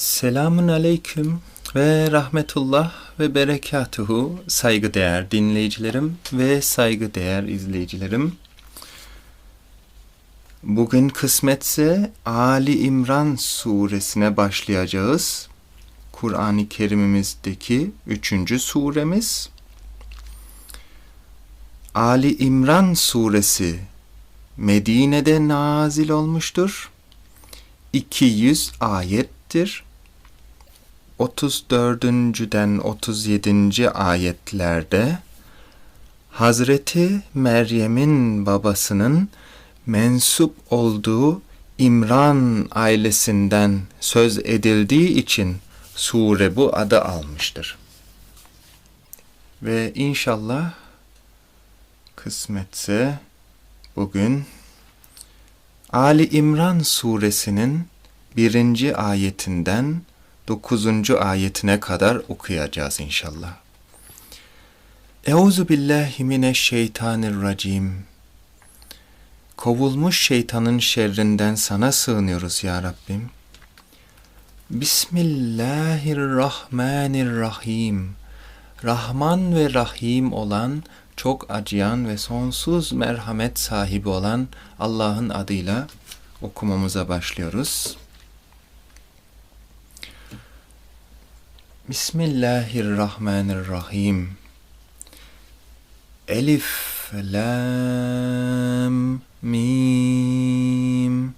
Selamun aleyküm ve rahmetullah ve berekatuhu saygıdeğer dinleyicilerim ve saygıdeğer izleyicilerim. Bugün kısmetse Ali İmran suresine başlayacağız. Kur'an-ı Kerim'imizdeki üçüncü suremiz. Ali İmran suresi Medine'de nazil olmuştur. 200 ayettir. 34'den 37. ayetlerde Hazreti Meryem'in babasının mensup olduğu İmran ailesinden söz edildiği için sure bu adı almıştır. Ve inşallah kısmetse bugün Ali İmran suresinin birinci ayetinden dokuzuncu ayetine kadar okuyacağız inşallah. Euzu billahi mineşşeytanirracim. Kovulmuş şeytanın şerrinden sana sığınıyoruz ya Rabbim. Bismillahirrahmanirrahim. Rahman ve Rahim olan, çok acıyan ve sonsuz merhamet sahibi olan Allah'ın adıyla okumamıza başlıyoruz. Bismillahirrahmanirrahim. Elif, Lam, Mim.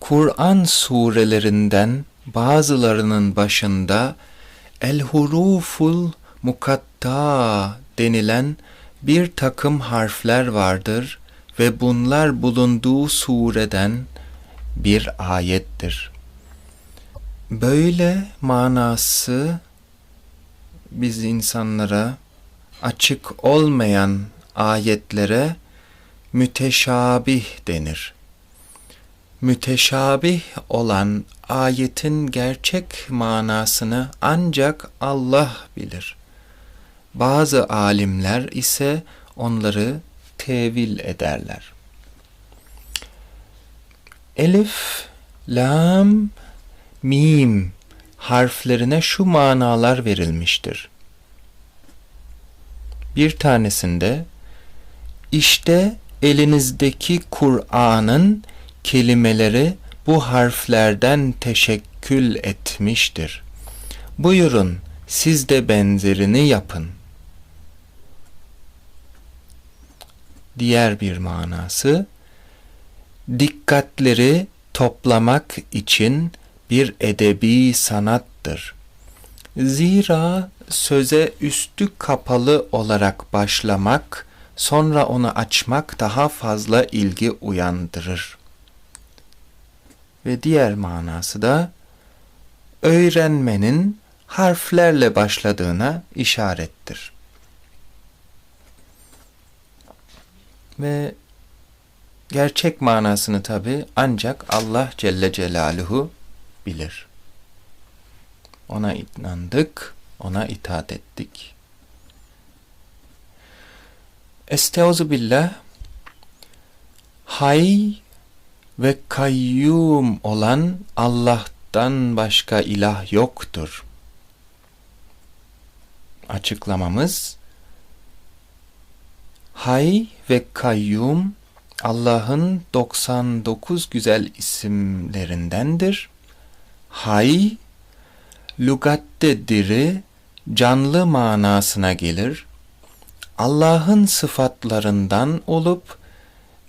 Kur'an surelerinden bazılarının başında el huruful mukatta denilen bir takım harfler vardır ve bunlar bulunduğu sureden bir ayettir. Böyle manası biz insanlara açık olmayan ayetlere müteşabih denir. Müteşabih olan ayetin gerçek manasını ancak Allah bilir. Bazı alimler ise onları tevil ederler. Elif, lam, mim harflerine şu manalar verilmiştir. Bir tanesinde işte elinizdeki Kur'an'ın kelimeleri bu harflerden teşekkül etmiştir. Buyurun siz de benzerini yapın. Diğer bir manası dikkatleri toplamak için bir edebi sanattır. Zira söze üstü kapalı olarak başlamak, sonra onu açmak daha fazla ilgi uyandırır. Ve diğer manası da öğrenmenin harflerle başladığına işarettir. Ve gerçek manasını tabi ancak Allah Celle Celaluhu bilir. Ona inandık, ona itaat ettik. Estaizu billah hay ve kayyum olan Allah'tan başka ilah yoktur. Açıklamamız hay ve kayyum Allah'ın 99 güzel isimlerindendir. Hay, lügatte diri, canlı manasına gelir. Allah'ın sıfatlarından olup,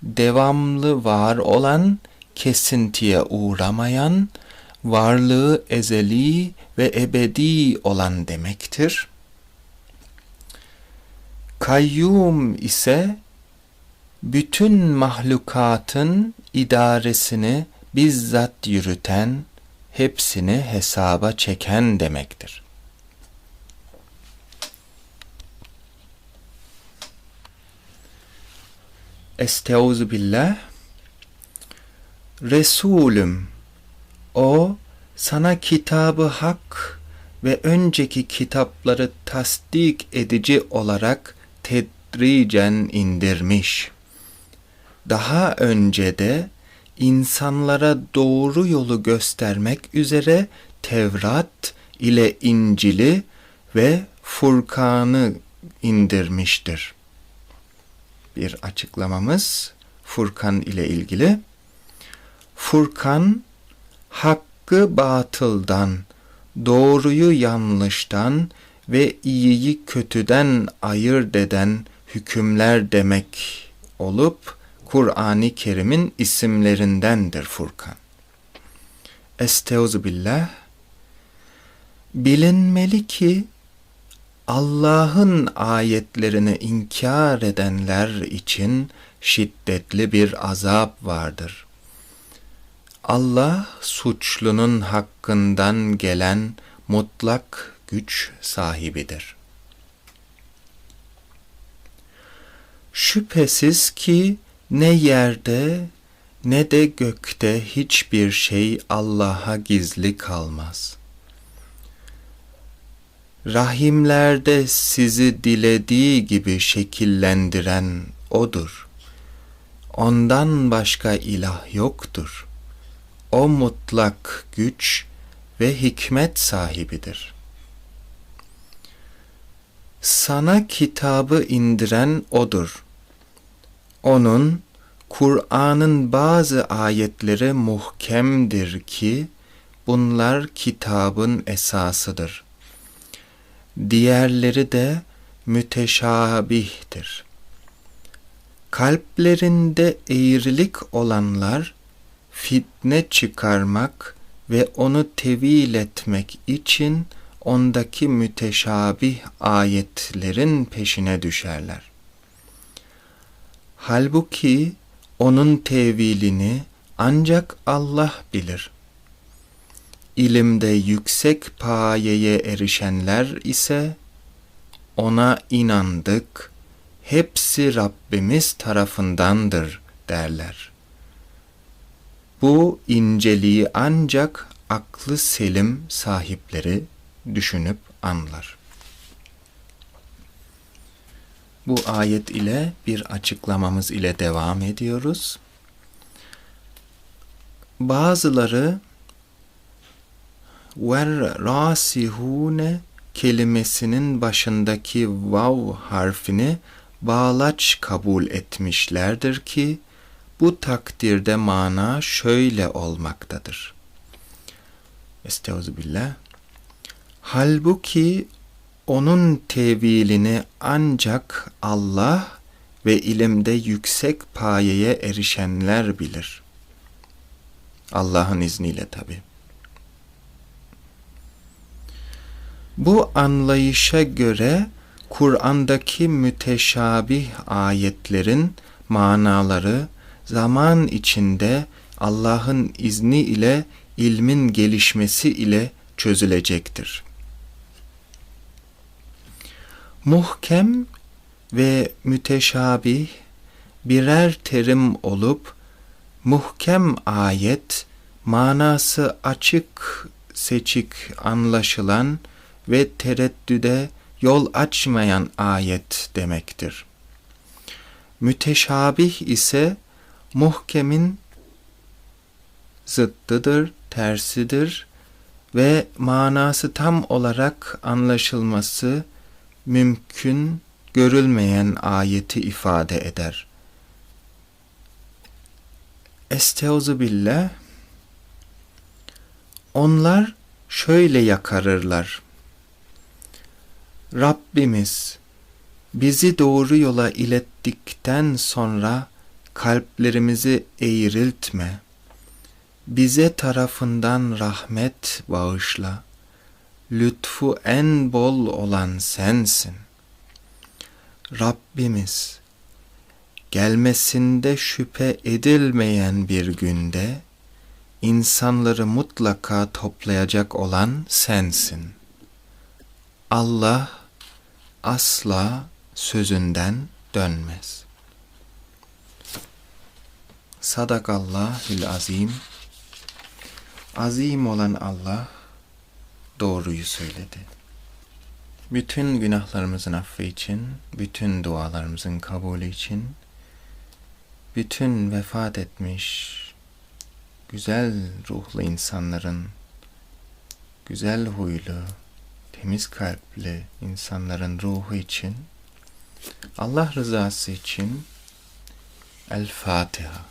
devamlı var olan, kesintiye uğramayan, varlığı ezeli ve ebedi olan demektir. Kayyum ise bütün mahlukatın idaresini bizzat yürüten, hepsini hesaba çeken demektir. Estaizu billah Resulüm o sana kitabı hak ve önceki kitapları tasdik edici olarak tedricen indirmiş. Daha önce de insanlara doğru yolu göstermek üzere Tevrat ile İncil'i ve Furkan'ı indirmiştir. Bir açıklamamız Furkan ile ilgili. Furkan hakkı batıldan, doğruyu yanlıştan ve iyiyi kötüden ayırt eden hükümler demek olup Kur'an-ı Kerim'in isimlerindendir Furkan. Estağfirullah. Bilinmeli ki Allah'ın ayetlerini inkar edenler için şiddetli bir azap vardır. Allah suçlunun hakkından gelen mutlak güç sahibidir. Şüphesiz ki ne yerde ne de gökte hiçbir şey Allah'a gizli kalmaz. Rahimlerde sizi dilediği gibi şekillendiren O'dur. Ondan başka ilah yoktur. O mutlak güç ve hikmet sahibidir. Sana kitabı indiren O'dur. Onun, Kur'an'ın bazı ayetleri muhkemdir ki, bunlar kitabın esasıdır. Diğerleri de müteşabihtir. Kalplerinde eğrilik olanlar, fitne çıkarmak ve onu tevil etmek için ondaki müteşabih ayetlerin peşine düşerler. Halbuki onun tevilini ancak Allah bilir. İlimde yüksek payeye erişenler ise ona inandık, hepsi Rabbimiz tarafındandır derler. Bu inceliği ancak aklı selim sahipleri düşünüp anlar. Bu ayet ile bir açıklamamız ile devam ediyoruz. Bazıları ver rasihune kelimesinin başındaki vav harfini bağlaç kabul etmişlerdir ki bu takdirde mana şöyle olmaktadır. Estağfirullah. Halbuki onun tevilini ancak Allah ve ilimde yüksek payeye erişenler bilir. Allah'ın izniyle tabi. Bu anlayışa göre Kur'an'daki müteşabih ayetlerin manaları zaman içinde Allah'ın izni ile ilmin gelişmesi ile çözülecektir. Muhkem ve müteşabih birer terim olup muhkem ayet manası açık seçik anlaşılan ve tereddüde yol açmayan ayet demektir. Müteşabih ise muhkemin zıttıdır, tersidir ve manası tam olarak anlaşılması mümkün görülmeyen ayeti ifade eder. Esteuzu billah Onlar şöyle yakarırlar. Rabbimiz bizi doğru yola ilettikten sonra kalplerimizi eğriltme. Bize tarafından rahmet bağışla. Lütfu en bol olan sensin. Rabbimiz, gelmesinde şüphe edilmeyen bir günde, insanları mutlaka toplayacak olan sensin. Allah asla sözünden dönmez. Sadakallahül azim. Azim olan Allah doğruyu söyledi. Bütün günahlarımızın affı için, bütün dualarımızın kabulü için, bütün vefat etmiş güzel ruhlu insanların, güzel huylu, temiz kalpli insanların ruhu için, Allah rızası için El Fatiha.